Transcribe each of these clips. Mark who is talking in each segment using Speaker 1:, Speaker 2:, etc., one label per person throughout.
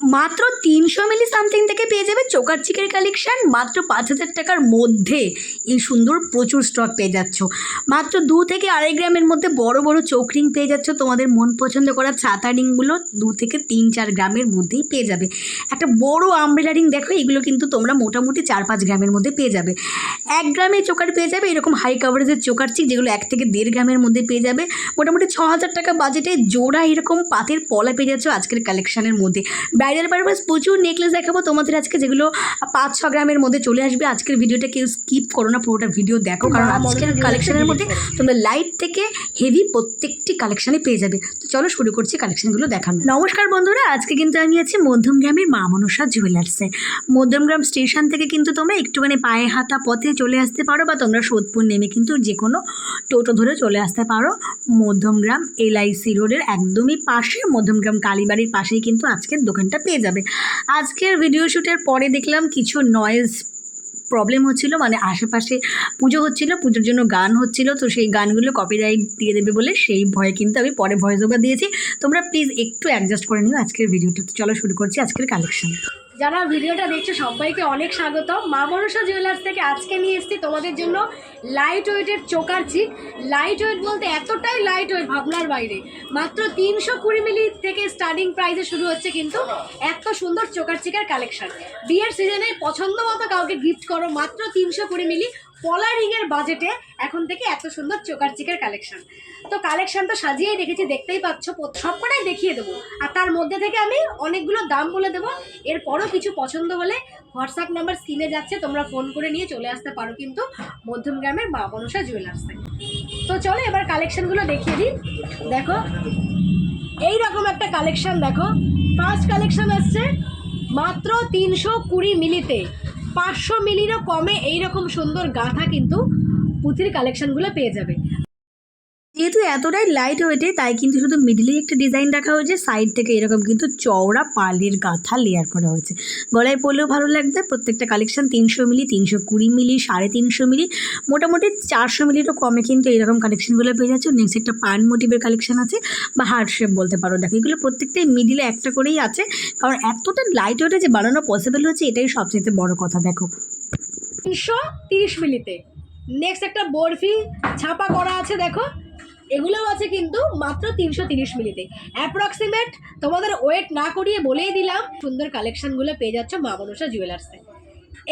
Speaker 1: মাত্র তিনশো মিলি সামথিং থেকে পেয়ে যাবে চোকার চিকের কালেকশন, মাত্র পাঁচ হাজার টাকার মধ্যে এই সুন্দর প্রচুর স্টক পেয়ে যাচ্ছ। মাত্র দু থেকে আড়াই গ্রামের মধ্যে বড় বড় চোখ রিং পেয়ে যাচ্ছ, তোমাদের মন পছন্দ করা ছাতা রিংগুলো দু থেকে তিন চার গ্রামের মধ্যেই পেয়ে যাবে। একটা বড় আমব্রেলা রিং দেখো, এগুলো কিন্তু তোমরা মোটামুটি চার পাঁচ গ্রামের মধ্যে পেয়ে যাবে। এক গ্রামে চোকার পেয়ে যাবে এরকম হাই কাভারেজের চোকার চিক যেগুলো এক থেকে দেড় গ্রামের মধ্যে পেয়ে যাবে। মোটামুটি ছ হাজার টাকা বাজেটে জোড়া এরকম পাতের পলা পেয়ে যাচ্ছ আজকের কালেকশনের মধ্যে। ব্রাইডাল পারপাস প্রচুর নেকলেস দেখাবো। তোমাদের আজকে যেগুলো পাঁচ ছ গ্রামের মধ্যে চলে আসবে আজকের ভিডিওটা কেউ স্কিপ করো না পুরোটা ভিডিও দেখো। কারণ আজকের কালেকশনের মধ্যে তোমরা লাইট থেকে হেভি প্রত্যেকটি কালেকশানে পেয়ে যাবে। তো চলো শুরু করছি কালেকশনগুলো দেখানো। নমস্কার বন্ধুরা আজকে কিন্তু আমি আছি মধ্যমগ্রামের মা মনসা জুয়েলার্সে মধ্যমগ্রাম স্টেশন থেকে কিন্তু তোমরা একটুখানি পায়ে হাতা পথে চলে আসতে পারো বা তোমরা সোদপুর নেমে কিন্তু যে কোনো টোটো ধরে চলে আসতে পারো। মধ্যমগ্রাম এলআইসি রোডের একদমই পাশে মধ্যমগ্রাম কালীবাড়ির পাশেই কিন্তু আজকের দোকানটা পেয়ে যাবে। আজকের ভিডিও শ্যুটের পরে দেখলাম কিছু নয়েজ প্রবলেম হচ্ছিল মানে আশেপাশে পুজো হচ্ছিল, পুজোর জন্য গান হচ্ছিল, তো সেই গানগুলো কপিরাইট দিয়ে দেবে বলে সেই ভয়ে কিন্তু আমি পরে ভয়েস ওভার দিয়েছি। তোমরা প্লিজ একটু অ্যাডজাস্ট করে নিও আজকের ভিডিওটা তো চলো শুরু করছি আজকের কালেকশন
Speaker 2: যারা ভিডিওটা দেখছ, সবাইকে অনেক স্বাগত মা মনসা জুয়েলার্স থেকে আজকে নিয়ে এসেছি তোমাদের জন্য লাইট ওয়েটের চোকার চিক লাইট ওয়েট বলতে এতটাই লাইট ওয়েট ভাবনার বাইরে। মাত্র তিনশো কুড়ি মিলি থেকে স্টার্টিং প্রাইসে শুরু হচ্ছে কিন্তু এত সুন্দর চোকার চিকের কালেকশন বিয়ের সিজনে পছন্দ মতো কাউকে গিফট করো, মাত্র তিনশো কুড়ি মিলি। পলা রিংয়ের বাজেটে এখন থেকে এত সুন্দর চোকার চিকের কালেকশন। তো কালেকশন তো সাজিয়েই রেখেছি, দেখতেই পাচ্ছ সবকটাই দেখিয়ে দেবো। আর তার মধ্যে থেকে আমি অনেকগুলো দাম বলে দেবো। এরপরও কিছু পছন্দ হলে হোয়াটসঅ্যাপ নাম্বার স্ক্রিনে যাচ্ছে, তোমরা ফোন করে নিয়ে চলে আসতে পারো কিন্তু মধ্যম গ্রামের মা মনসা জুয়েলার্স থেকে। তো চলো এবার কালেকশনগুলো দেখিয়ে দিই। দেখো এই রকম একটা কালেকশন, দেখো। ফার্স্ট কালেকশন আসছে মাত্র তিনশো কুড়ি মিলিতে। পাঁচশো মিলিরও কমে এই রকম সুন্দর গাঁথা কিন্তু পুঁথির কালেকশনগুলো পেয়ে যাবে।
Speaker 1: যেহেতু এতটাই লাইট ওয়েটে তাই কিন্তু শুধু মিডিলে একটা ডিজাইন রাখা হয়েছে সাইড থেকে এরকম কিন্তু চওড়া পালের গাঁথা লেয়ার করা হয়েছে। গলায় পরলেও ভালো লাগবে, প্রত্যেকটা কালেকশন তিনশো মিলি, তিনশো কুড়ি মিলি, সাড়ে তিনশো মিলি, মোটামুটি চারশো মিলিরও কমে কিন্তু এরকম কালেকশনগুলো পেয়ে যাচ্ছে। নেক্সট একটা পান মোটিভের কালেকশন আছে, বা হার্ট শেপ বলতে পারো। দেখো, এগুলো প্রত্যেকটাই মিডিলে একটা করেই আছে, কারণ এতটা লাইট ওয়েটে যে বানানো পসিবল হচ্ছে, এটাই সবচেয়ে বড় কথা, দেখো।
Speaker 2: তিনশো তিরিশ মিলিতে। নেক্সট একটা বরফি ছাপা করা আছে, দেখো। এগুলোও আছে কিন্তু মাত্র তিনশো তিরিশ মিলিতে অ্যাপ্রক্সিমেট তোমাদের ওয়েট না করিয়ে বলেই দিলাম, সুন্দর কালেকশনগুলো পেয়ে যাচ্ছ মা মনসা জুয়েলার্সে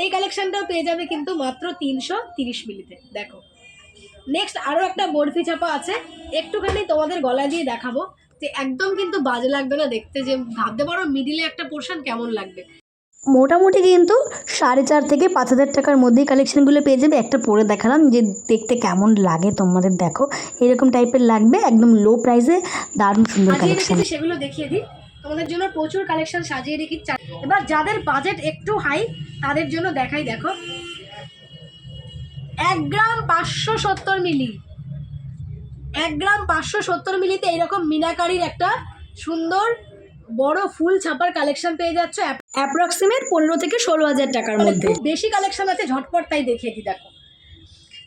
Speaker 2: এই কালেকশনটাও পেয়ে যাবে কিন্তু মাত্র তিনশো তিরিশ মিলিতে দেখো। নেক্সট আরও একটা বরফি চাপা আছে, একটুখানি তোমাদের গলা দিয়ে দেখাবো যে একদম কিন্তু বাজে লাগবে না দেখতে, যে ভাবতে পারো মিডিলে একটা পোর্শন কেমন লাগবে।
Speaker 1: মোটামুটি কিন্তু সাড়ে চার থেকে পাঁচ হাজার টাকার মধ্যেই কালেকশনগুলো পেয়ে যাবে। একটা পরে দেখালাম যে দেখতে কেমন লাগে তোমাদের দেখো। এরকম টাইপের লাগবে একদম লো প্রাইসে দারুণ সুন্দর কালেকশন
Speaker 2: সেগুলো দেখিয়ে দিই। তোমাদের জন্য প্রচুর কালেকশন সাজিয়ে রেখেছি চা- এবার যাদের বাজেট একটু হাই তাদের জন্য দেখাই দেখো। এক গ্রাম পাঁচশো সত্তর মিলি। এক গ্রাম পাঁচশো সত্তর মিলিতে এইরকম মিনাকারির একটা সুন্দর বড় ফুল ছাপার কালেকশন পেয়ে যাচ্ছ
Speaker 1: অ্যাপ্রক্সিমেট পনেরো থেকে ষোলো হাজার টাকার মধ্যে।
Speaker 2: বেশি কালেকশন আছে ঝটপট তাই দেখিয়ে দিই দেখো।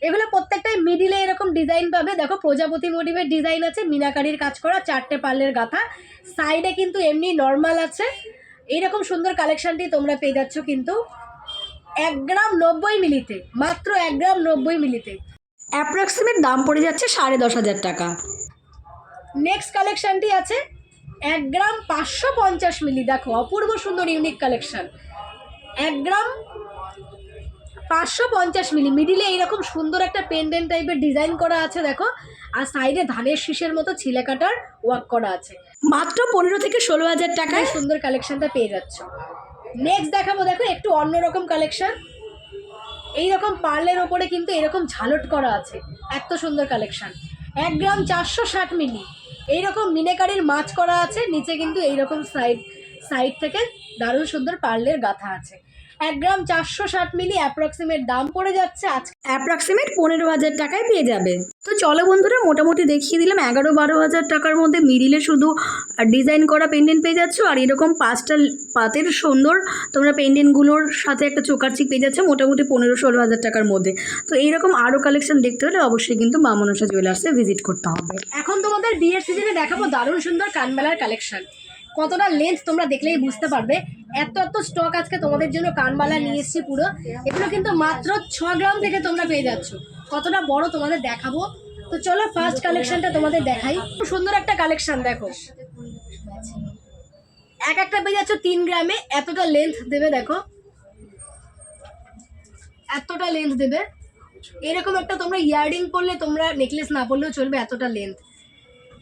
Speaker 2: এগুলো প্রত্যেকটাই মিডিলে এরকম ডিজাইন পাবে। দেখো প্রজাপতি মোটিভের ডিজাইন আছে মিনাকারির কাজ করা চারটে পার্লের গাথা। সাইডে কিন্তু এমনি নর্মাল আছে। এইরকম সুন্দর কালেকশনটি তোমরা পেয়ে যাচ্ছ কিন্তু এক গ্রাম নব্বই মিলিতে মাত্র এক গ্রাম নব্বই মিলিতে।
Speaker 1: অ্যাপ্রক্সিমেট দাম পড়ে যাচ্ছে সাড়ে দশ হাজার টাকা।
Speaker 2: নেক্সট কালেকশনটি আছে এক গ্রাম পাঁচশো পঞ্চাশ মিলি দেখো অপূর্ব সুন্দর ইউনিক কালেকশন এক গ্রাম পাঁচশো পঞ্চাশ মিলি মিডিলে এইরকম সুন্দর একটা পেন্ডেন্ট টাইপের ডিজাইন করা আছে দেখো আর সাইডে ধানের শীষের মতো ছিলে কাটার ওয়ার্ক করা আছে।
Speaker 1: মাত্র পনেরো থেকে ষোলো হাজার
Speaker 2: টাকায়
Speaker 1: টাকায়?
Speaker 2: সুন্দর কালেকশনটা পেয়ে যাচ্ছ। নেক্সট দেখাবো দেখো একটু অন্যরকম কালেকশন এইরকম পার্লের ওপরে কিন্তু এরকম ঝালট করা আছে এত সুন্দর কালেকশন এক গ্রাম চারশো ষাট মিলি। এইরকম মিনেকারির মাছ করা আছে, নিচে কিন্তু এইরকম সাইড সাইড থেকে দারুণ সুন্দর পার্লের গাথা আছে। এক গ্রাম চারশো ষাট মিলি অ্যাপ্রক্সিমেট দাম পড়ে যাচ্ছে আজ।
Speaker 1: অ্যাপ্রক্সিমেট পনেরো হাজার টাকায় পেয়ে যাবে। তো চলো বন্ধুরা মোটামুটি দেখিয়ে দিলাম এগারো বারো হাজার টাকার মধ্যে মিডিলে শুধু ডিজাইন করা পেন্ডেন্ট পেয়ে যাচ্ছ আর এরকম পাঁচটা পাতের সুন্দর তোমরা পেন্ডেন্টগুলোর সাথে একটা চোকার চিক পেয়ে যাচ্ছে মোটামুটি পনেরো ষোলো হাজার টাকার মধ্যে। তো এইরকম আরও কালেকশন দেখতে হলে অবশ্যই কিন্তু মা মনসা জুয়েলার্সে ভিজিট করতে হবে।
Speaker 2: এখন তোমাদের বিয়ের সিজনে দেখাবো দারুণ সুন্দর কানমেলার কালেকশন কতটা লেন্থ তোমরা দেখলেই বুঝতে পারবে। এত এত স্টক আজকে তোমাদের জন্য কানবালা নিয়ে এসেছি পুরো। এগুলো কিন্তু মাত্র ছ গ্রাম থেকে তোমরা পেয়ে যাচ্ছ। কতটা বড় তোমাদের দেখাবো। তো চলো ফার্স্ট কালেকশনটা তোমাদের দেখাই। খুব সুন্দর একটা কালেকশন দেখো। এক একটা পেয়ে যাচ্ছ তিন গ্রামে। এতটা লেন্থ দেবে, দেখো। এতটা লেন্থ দেবে। এরকম একটা তোমরা ইয়াররিং পরলে তোমরা নেকলেস না পরলেও চলবে এতটা লেন্থ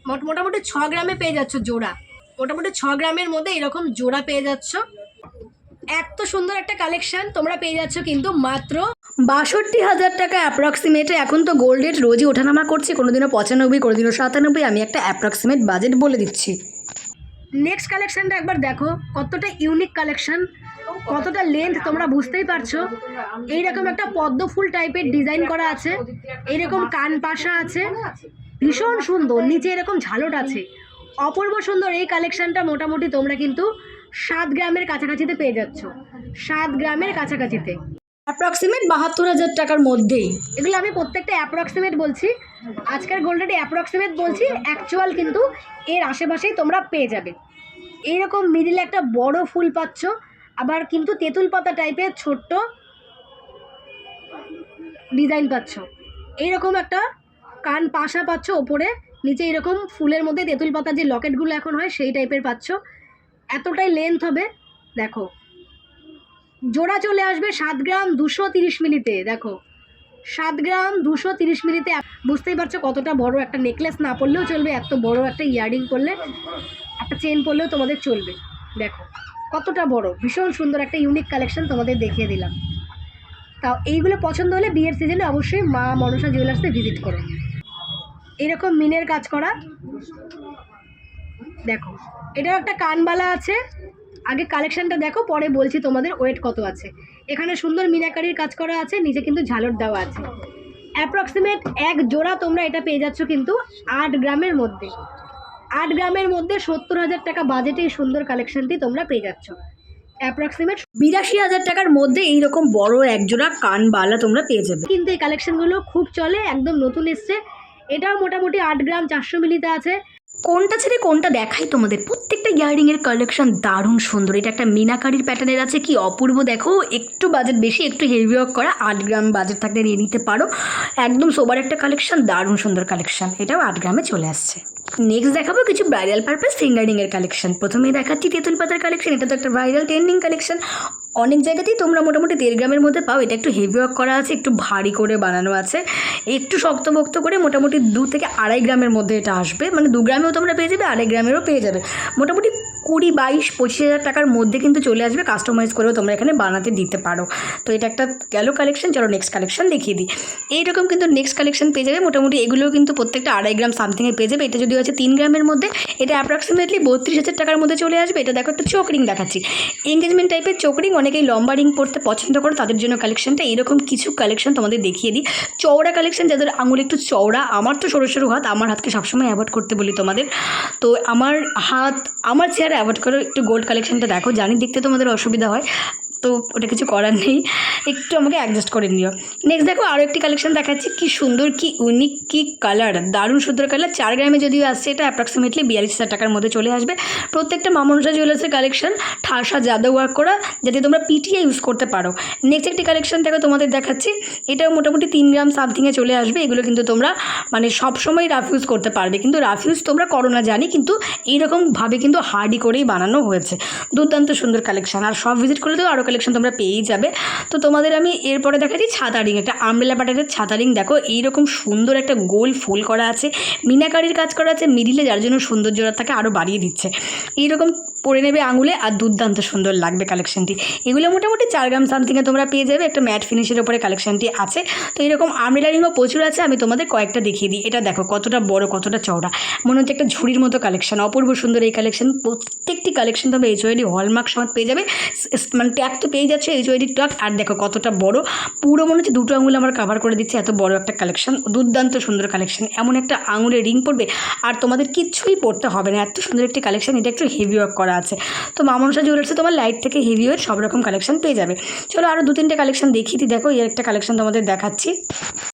Speaker 2: মোট মোটামুটি ছ গ্রামে পেয়ে যাচ্ছ জোড়া। মোটামুটি ছ গ্রামের মধ্যে এরকম জোড়া পেয়ে যাচ্ছ। এত সুন্দর একটা কালেকশন তোমরা পেয়ে যাচ্ছ কিন্তু মাত্র
Speaker 1: বাষট্টি হাজার টাকা অ্যাপ্রক্সিমেটে এখন তো গোল্ড রেট রোজই ওঠানামা করছে, কোনোদিনও পঁচানব্বই, কোনোদিনও সাতানব্বই। আমি একটা অ্যাপ্রক্সিমেট বাজেট বলে দিচ্ছি।
Speaker 2: নেক্সট কালেকশনটা একবার দেখো, কতটা ইউনিক কালেকশন কতটা লেন্থ তোমরা বুঝতেই পারছ। এইরকম একটা পদ্ম ফুল টাইপের ডিজাইন করা আছে, এইরকম কান পাশা আছে, ভীষণ সুন্দর, নিচে এরকম ঝালট আছে। অপূর্ব সুন্দর এই কালেকশানটা মোটামুটি তোমরা কিন্তু সাত গ্রামের কাছাকাছিতে পেয়ে যাচ্ছ। সাত গ্রামের কাছাকাছিতে।
Speaker 1: অ্যাপ্রক্সিমেট বাহাত্তর হাজার টাকার মধ্যেই।
Speaker 2: এগুলো আমি প্রত্যেকটা অ্যাপ্রক্সিমেট বলছি। আজকের গোল্ডেডে অ্যাপ্রক্সিমেট বলছি অ্যাকচুয়াল কিন্তু এর আশেপাশেই তোমরা পেয়ে যাবে। এইরকম মিডিলে একটা বড় ফুল পাচ্ছ আবার কিন্তু তেঁতুল পাতা টাইপের ছোট্ট ডিজাইন পাচ্ছ। এইরকম একটা কান পাশা পাচ্ছ ওপরে। নিচে এরকম ফুলের মধ্যে তেঁতুল পাতা যে লকেটগুলো এখন হয় সেই টাইপের পাচ্ছ। এতটাই লেন্থ হবে। দেখো। জোড়া চলে আসবে সাত গ্রাম দুশো তিরিশ মিলিতে, দেখো। সাত গ্রাম দুশো তিরিশ মিলিতে বুঝতেই পারছ কতটা বড় একটা নেকলেস না পরলেও চলবে, এত বড় একটা ইয়ারিং করলে একটা চেন পরলেও তোমাদের চলবে। দেখো, কতটা বড়, ভীষণ সুন্দর একটা ইউনিক কালেকশন তোমাদের দেখিয়ে দিলাম। তাও এইগুলো পছন্দ হলে বিয়ের সিজনে অবশ্যই মা মনসা জুয়েলার্সে ভিজিট করো। এরকম মিনের কাজ করা। দেখো, এটাও একটা কানবালা আছে। আগে কালেকশনটা দেখো, পরে বলছি তোমাদের ওয়েট কত আছে। এখানে সুন্দর মিনাকারির কাজ করা আছে, নিচে কিন্তু ঝালর দেওয়া আছে। অ্যাপ্রক্সিমেট এক জোড়া তোমরা এটা পেয়ে যাচ্ছ কিন্তু আট গ্রামের মধ্যে। আট গ্রামের মধ্যে সত্তর হাজার টাকা বাজেটে এই সুন্দর কালেকশনটি তোমরা পেয়ে যাচ্ছ। অ্যাপ্রক্সিমেট
Speaker 1: বিরাশি হাজার টাকার মধ্যে এইরকম বড় একজোড়া কানবালা তোমরা পেয়ে যাবে।
Speaker 2: কিন্তু এই কালেকশনগুলো খুব চলে, একদম নতুন এসছে। এটাও মোটামুটি আট গ্রাম চারশো মিলিতে আছে।
Speaker 1: কোনটা ছেড়ে কোনটা দেখাই তোমাদের? প্রত্যেকটা ইয়ারিং এর কালেকশন দারুণ সুন্দর। এটা একটা মিনাকারির প্যাটার্নের আছে। কি অপূর্ব দেখো। একটু বাজেট বেশি, একটু হেভি ওয়ার্ক করা, আট গ্রাম বাজেট থাকলে নিয়ে নিতে পারো। একদম সোবার একটা কালেকশন দারুণ সুন্দর কালেকশন এটাও আট গ্রামে চলে আসছে। নেক্সট দেখাবো কিছু ব্রাইডাল পারপাস ফিঙ্গারিং এর কালেকশন প্রথমেই দেখাচ্ছি তেঁতুল পাতার কালেকশন এটা তো একটা ব্রাইডাল ট্রেন্ডিং কালেকশন অনেক জায়গাতেই তোমরা মোটামুটি দেড় গ্রামের মধ্যে পাও। এটা একটু হেভি ওয়ার্ক করা আছে, একটু ভারী করে বানানো আছে। একটু শক্তভক্ত করে মোটামুটি দু থেকে আড়াই গ্রামের মধ্যে এটা আসবে। মানে দু গ্রামেও তোমরা পেয়ে যাবে, আড়াই গ্রামেরও পেয়ে যাবে। মোটামুটি কুড়ি, বাইশ, পঁচিশ হাজার টাকার মধ্যে কিন্তু চলে আসবে কাস্টমাইজ করেও তোমরা এখানে বানাতে দিতে পারো। তো এটা একটা গেল কালেকশন চলো নেক্সট কালেকশন দেখিয়ে দিই। এইরকম কিন্তু নেক্সট কালেকশন পেয়ে যাবে। মোটামুটি এগুলোও কিন্তু প্রত্যেকটা আড়াই গ্রাম সামথিংয়ে পেয়ে যাবে। এটা যদি হচ্ছে তিন গ্রামের মধ্যে, এটা অ্যাপ্রক্সিমেটলি বত্রিশ হাজার টাকার মধ্যে চলে আসবে। এটা দেখো একটা চোখ রিং দেখাচ্ছি। এঙ্গেজমেন্ট টাইপের চোখ রিং অনেকেই লম্বা রিং পড়তে পছন্দ করো, তাদের জন্য কালেকশনটা এরকম কিছু কালেকশন তোমাদের দেখিয়ে দিই। চওড়া কালেকশন যাদের আঙুল একটু চওড়া, আমার তো সরু সরু হাত, আমার হাতকে সবসময় অ্যাভয়েড করতে বলি তোমাদের। তো আমার হাত, আমার চেয়ারে অ্যাভয়েড করো একটু গোল্ড কালেকশনটা দেখো। জানি দেখতে তোমাদের অসুবিধা হয়। তো ওটা কিছু করার নেই। একটু আমাকে অ্যাডজাস্ট করে নিও। নেক্সট দেখো আরও একটি কালেকশন দেখাচ্ছি। কি সুন্দর, কি ইউনিক কি কালার দারুণ সুন্দর কালার চার গ্রামে যদিও আসছে, এটা অ্যাপ্রক্সিমেটলি বিয়াল্লিশ হাজার টাকার মধ্যে চলে আসবে। প্রত্যেকটা মামনসা জুয়েলার্সের কালেকশন ঠাসা জাদা ওয়ার্ক করা যাতে তোমরা পিটিয়ে ইউজ করতে পারো। নেক্সট একটি কালেকশন দেখো তোমাদের দেখাচ্ছি। এটাও মোটামুটি তিন গ্রাম সামথিংয়ে চলে আসবে। এগুলো কিন্তু তোমরা মানে সবসময় রাফ ইউজ করতে পারবে। কিন্তু রাফ ইউজ তোমরা করো না, জানি। কিন্তু এইরকমভাবে কিন্তু হার্ডি করেই বানানো হয়েছে। দুর্দান্ত সুন্দর কালেকশন আর সব ভিজিট করলে তো আরও কালেকশন তোমরা পেয়েই যাবে। তো তোমাদের আমি এরপরে দেখাচ্ছি ছাতা রিং একটা আমরেলা প্যাটার্নের ছাতা রিং দেখো, এইরকম সুন্দর একটা গোল ফুল করা আছে। মিনাকারির কাজ করা আছে, মিডিলে যার জন্য সৌন্দর্যটা থাকে আরও বাড়িয়ে দিচ্ছে। এইরকম পরে নেবে আঙুলে আর দুর্দান্ত সুন্দর লাগবে কালেকশনটি এগুলো মোটামুটি চার গ্রাম সামথিংয়ে তোমরা পেয়ে যাবে। একটা ম্যাট ফিনিশের ওপরে কালেকশনটি আছে। তো এরকম আমরেলা রিংও প্রচুর আছে, আমি তোমাদের কয়েকটা দেখিয়ে দিই। এটা দেখো, কতটা বড়, কতটা চওড়া। মনে হচ্ছে একটা ঝুড়ির মতো কালেকশন অপূর্ব সুন্দর এই কালেকশন প্রত্যেকটি কালেকশন তোমরা এইচওয়াইডি হলমার্ক সমেত পেয়ে যাবে। মানে ট্যাগ তো পেয়ে যাচ্ছে এইচওয়াইডি ট্যাগ আর দেখো কতটা বড়। পুরো মনে হচ্ছে দুটো আঙুল আমার কাভার করে দিচ্ছে। এত বড় একটা কালেকশন দুর্দান্ত সুন্দর কালেকশন এমন একটা আঙুলে রিং পড়বে আর তোমাদের কিচ্ছুই পড়তে হবে না। এত সুন্দর একটি কালেকশন এটা একটু হেভি ওয়ার্ক করা। করা আছে। তো মামনসা জুয়েলার্সে তোমার লাইট থেকে হেভি ওয়েট সব রকম কালেকশন পেয়ে যাবে। চলো আরও দু তিনটে কালেকশন দেখিয়ে দিই দেখো এই একটা কালেকশন তোমাদের দেখাচ্ছি।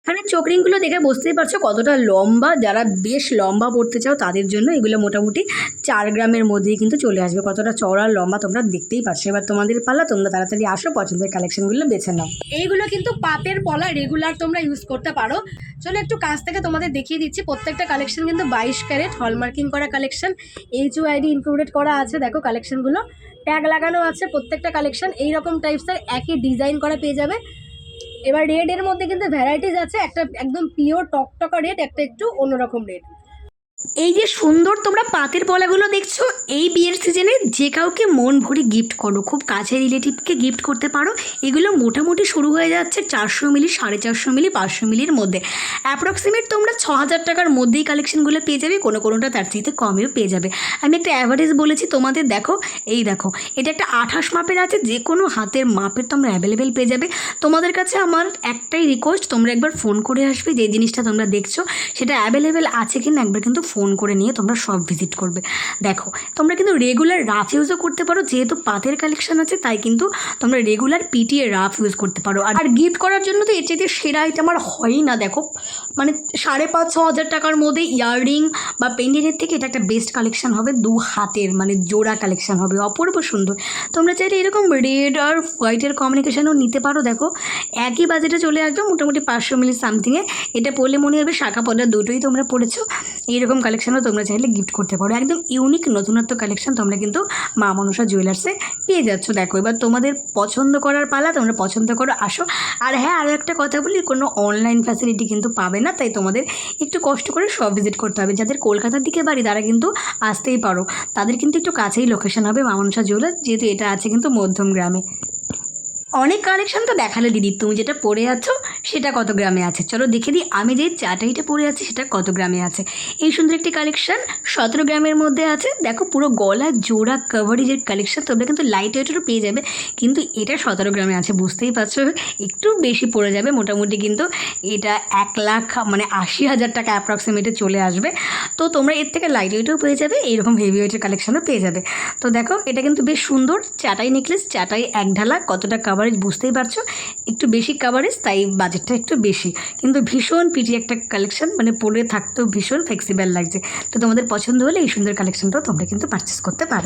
Speaker 1: এখানে চোকরিংগুলো দেখে বুঝতেই পারছ কতটা লম্বা, যারা বেশ লম্বা পড়তে চাও তাদের জন্য এগুলো মোটামুটি চার গ্রামের মধ্যেই কিন্তু চলে আসবে। কতটা চওড়া, লম্বা তোমরা দেখতেই পারছ। এবার তোমাদের পালা, তোমরা তাড়াতাড়ি আসো, পছন্দের কালেকশনগুলো বেছে নাও।
Speaker 2: এইগুলো কিন্তু পাপের পলা রেগুলার তোমরা ইউজ করতে পারো। চলো একটু কাছ থেকে তোমাদের দেখিয়ে দিচ্ছি। প্রত্যেকটা কালেকশন কিন্তু বাইশ ক্যারেট হলমার্কিং করা কালেকশন এইচ ইনক্লুডেড করা আছে। দেখো কালেকশানগুলো ট্যাগ লাগানো আছে, প্রত্যেকটা কালেকশান এইরকম টাইপসের একই ডিজাইন করা পেয়ে যাবে। এবার রেডের মধ্যে কিন্তু ভ্যারাইটিস আছে, একটা একদম পিওর টকটকা রেড একটা একটু অন্যরকম রেড
Speaker 1: এই যে সুন্দর তোমরা পাতের পলাগুলো দেখছ, এই বিয়ের সিজনে যে কাউকে মন ভরে গিফট করো, খুব কাছের রিলেটিভকে গিফট করতে পারো, এগুলো মোটামুটি শুরু হয়ে যাচ্ছে চারশো মিলি, সাড়ে চারশো মিলি, পাঁচশো মিলির মধ্যে। অ্যাপ্রক্সিমেট তোমরা ছ হাজার টাকার মধ্যেই কালেকশনগুলো পেয়ে যাবে, কোনো কোনোটা তার চাইতে কমেও পেয়ে যাবে। আমি একটা অ্যাভারেজ বলেছি, তোমাদের দেখো, এই দেখো, এটা একটা আঠাশ মাপের আছে, যে কোনো হাতের মাপের তোমরা অ্যাভেলেবেল পেয়ে যাবে। তোমাদের কাছে আমার একটাই রিকোয়েস্ট তোমরা একবার ফোন করে আসবে যে জিনিসটা তোমরা দেখছ, সেটা অ্যাভেলেবেল আছে কিনা, একবার কিন্তু ফোন করে নিয়ে তোমরা সব ভিজিট করবে। দেখো, তোমরা কিন্তু রেগুলার রাফ ইউজও করতে পারো, যেহেতু পাতের কালেকশন আছে, তাই কিন্তু তোমরা রেগুলার পিটিএ রাফ ইউজ করতে পারো। আর গিফট করার জন্য তো এর চাইতে সেরা আইটেম আর হয়ই না, দেখো। মানে সাড়ে পাঁচ, ছ হাজার টাকার মধ্যে ইয়াররিং বা পেন্ডেন্টের থেকে এটা একটা বেস্ট কালেকশন হবে, দু হাতের মানে জোড়া কালেকশন হবে, অপূর্ব সুন্দর। তোমরা চাইলে এরকম রেড আর হোয়াইটের কমিউনিকেশনও নিতে পারো, দেখো। একই বাজেটে চলে আসবে, মোটামুটি পাঁচশো মিলি সামথিংয়ে এটা পড়লে মনে হবে শাখা পদ্মা দুটোই তোমরা পড়েছো। এইরকম কালেকশনও তোমরা চাইলে গিফট করতে পারো। একদম ইউনিক নতুনত্ব কালেকশন তোমরা কিন্তু মা মনসা জুয়েলার্সে পেয়ে যাচ্ছ। দেখো, এবার তোমাদের পছন্দ করার পালা, তোমরা পছন্দ করো আসো। আর হ্যাঁ আরও একটা কথা বলি, কোনো অনলাইন ফ্যাসিলিটি কিন্তু পাবে না, তাই তোমাদের একটু কষ্ট করে সব ভিজিট করতে হবে। যাদের কলকাতার দিকে বাড়ি, তারা কিন্তু আসতেই পারো। তাদের কিন্তু একটু কাছেই লোকেশন হবে মামনসা জুয়েলার্স যেহেতু এটা আছে কিন্তু মধ্যম গ্রামে। অনেক কালেকশন তো দেখালে দিদি, তুমি যেটা পরে আছো সেটা কত গ্রামে আছে? চলো দেখে দিই, আমি যে চাটাইটা পরে আছি সেটা কত গ্রামে আছে? এই সুন্দর একটি কালেকশন সতেরো গ্রামের মধ্যে আছে। দেখো পুরো গলা জোড়া কাভারেজের কালেকশন তোমরা কিন্তু লাইট ওয়েটেরও পেয়ে যাবে, কিন্তু এটা সতেরো গ্রামে আছে, বুঝতেই পারছ? একটু বেশি পড়ে যাবে, মোটামুটি কিন্তু এটা এক লাখ মানে আশি হাজার টাকা অ্যাপ্রক্সিমেটে চলে আসবে। তো তোমরা এর থেকে লাইট ওয়েটও পেয়ে যাবে এইরকম হেভি ওয়েটের কালেকশনও পেয়ে যাবে। তো দেখো, এটা কিন্তু বেশ সুন্দর, চাটাই নেকলেস চাটাই এক ঢালা, কতটা কাভারেজ বুঝতেই পারছ? একটু বেশি কাভারেজ তাই বাজেটটা একটু বেশি। কিন্তু ভীষণ পিটি একটা কালেকশন মানে পরে থাকতেও ভীষণ ফ্লেক্সিবল লাগছে। তো তোমাদের পছন্দ হলে এই সুন্দর কালেকশনটাও তোমরা কিন্তু পারচেস করতে পারো।